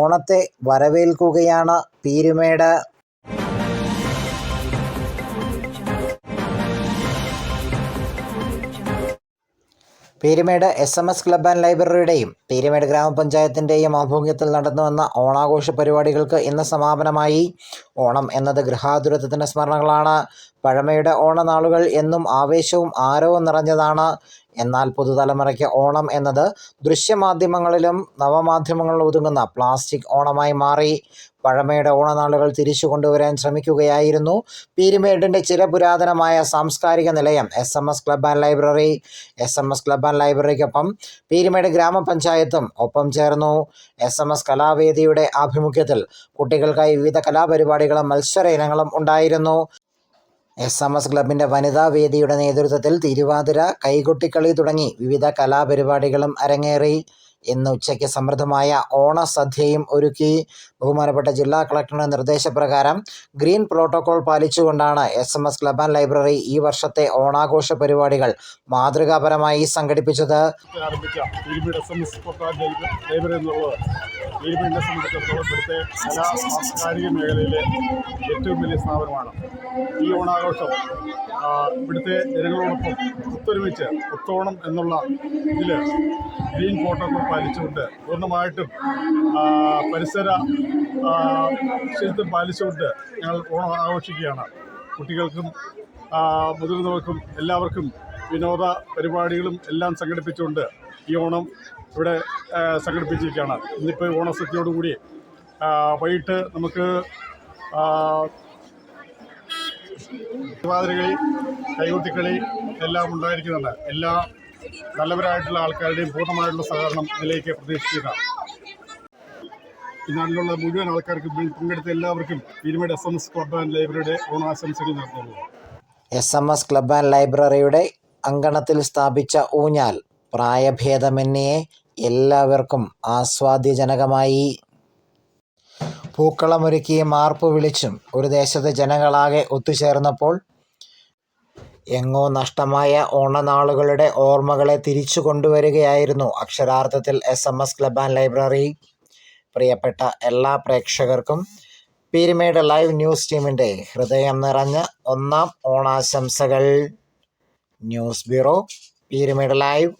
ഓണത്തെ വരവേൽക്കുകയാണ് Peermade. Peermade S M S club and ലൈബ്രറിയുടെയും Peermade ഗ്രാമപഞ്ചായത്തിന്റെയും ആഭിമുഖ്യത്തിൽ നടന്നുവന്ന ഓണാഘോഷ പരിപാടികൾക്ക് ഇന്ന് സമാപനമായി. ഓണം എന്നത് ഗൃഹാതുരത്വത്തിന്റെ സ്മരണകളാണ്. പഴമയുടെ ഓണനാളുകൾ എന്നും ആവേശവും ആരവവും നിറഞ്ഞതാണ്. എന്നാൽ പുതുതലമുറയ്ക്ക് ഓണം എന്നത് ദൃശ്യമാധ്യമങ്ങളിലും നവമാധ്യമങ്ങളിലും ഒതുങ്ങുന്ന പ്ലാസ്റ്റിക് ഓണമായി മാറി. പഴമയുടെ ഓണനാളുകൾ തിരിച്ചു കൊണ്ടുവരാൻ ശ്രമിക്കുകയായിരുന്നു പീരുമേടിന്റെ ചില പുരാതനമായ സാംസ്കാരിക നിലയം S M S club and library S M S club and ലൈബ്രറിക്കൊപ്പം Peermade ഗ്രാമപഞ്ചായത്തും ഒപ്പം ചേർന്നു. എസ് എം എസ് കലാവേദിയുടെ ആഭിമുഖ്യത്തിൽ കുട്ടികൾക്കായി വിവിധ കലാപരിപാടികളും മത്സര ഇനങ്ങളും ഉണ്ടായിരുന്നു. എസ് എം എസ് ക്ലബിന്റെ വനിതാ വേദിയുടെ നേതൃത്വത്തിൽ തിരുവാതിര കൈകൊട്ടിക്കളി തുടങ്ങി. വിവിധ കലാപരിപാടികളും അരങ്ങേറി. ഇന്ന് ഉച്ചയ്ക്ക് സമൃദ്ധമായ ഓണസദ്യയും ഒരുക്കി. ബഹുമാനപ്പെട്ട ജില്ലാ കളക്ടറുടെ നിർദ്ദേശപ്രകാരം green protocol പാലിച്ചുകൊണ്ടാണ് S M S club and library ഈ വർഷത്തെ ഓണാഘോഷ പരിപാടികൾ മാതൃകാപരമായി സംഘടിപ്പിച്ചത്. ഏറ്റവും വലിയ ഈ ഓണാഘോഷം ഇവിടുത്തെ ജനങ്ങളോടൊപ്പം ഒത്തൊരുമിച്ച് ഒത്തോണം എന്നുള്ള ഇതിൽ ഗ്രീൻ പ്രോട്ടോകോൾ പാലിച്ചുകൊണ്ട് പൂർണമായിട്ടും പരിസര ശുചിത്വം പാലിച്ചുകൊണ്ട് ഞങ്ങൾ ഓണം ആഘോഷിക്കുകയാണ്. കുട്ടികൾക്കും മുതിർന്നവർക്കും എല്ലാവർക്കും വിനോദ പരിപാടികളും എല്ലാം സംഘടിപ്പിച്ചുകൊണ്ട് ഈ ഓണം ഇവിടെ സംഘടിപ്പിച്ചിരിക്കുകയാണ്. ഇന്നിപ്പോൾ ഓണസദ്യയോടുകൂടി വൈകിട്ട് നമുക്ക് തിരുവാതിരകളി കൈകൊട്ടിക്കളി എല്ലാം ഉണ്ടായിരിക്കുന്നുണ്ട്. എല്ലാ നല്ലവരായിട്ടുള്ള ആൾക്കാരുടെയും പൂർണമായിട്ടുള്ള സഹകരണം ഇതിലേക്ക് പ്രതീക്ഷിക്കുക. ഈ നാട്ടിലുള്ള മുഴുവൻ ആൾക്കാർക്കും പങ്കെടുത്ത എല്ലാവർക്കും Peermade S M S club and ലൈബ്രറിയുടെ ഓണാശംസകൾ നടത്തുന്നു S M S club and ലൈബ്രറിയുടെ അങ്കണത്തിൽ സ്ഥാപിച്ച ഊഞ്ഞാൽ പ്രായഭേദമന്യേ എല്ലാവർക്കും ആസ്വാദ്യജനകമായി. പൂക്കളമൊരുക്കി മാർപ്പ് വിളിച്ചും ഒരു ദേശത്തെ ജനങ്ങളാകെ ഒത്തുചേർന്നപ്പോൾ എങ്ങോ നഷ്ടമായ ഓണനാളുകളുടെ ഓർമ്മകളെ തിരിച്ചു കൊണ്ടുവരികയായിരുന്നു അക്ഷരാർത്ഥത്തിൽ S M S club and library. പ്രിയപ്പെട്ട എല്ലാ പ്രേക്ഷകർക്കും പീരിമേഡ് ലൈവ് ന്യൂസ് ടീമിന്റെ ഹൃദയം നിറഞ്ഞ ഒന്നാം ഓണാശംസകൾ. News bureau Peermade live.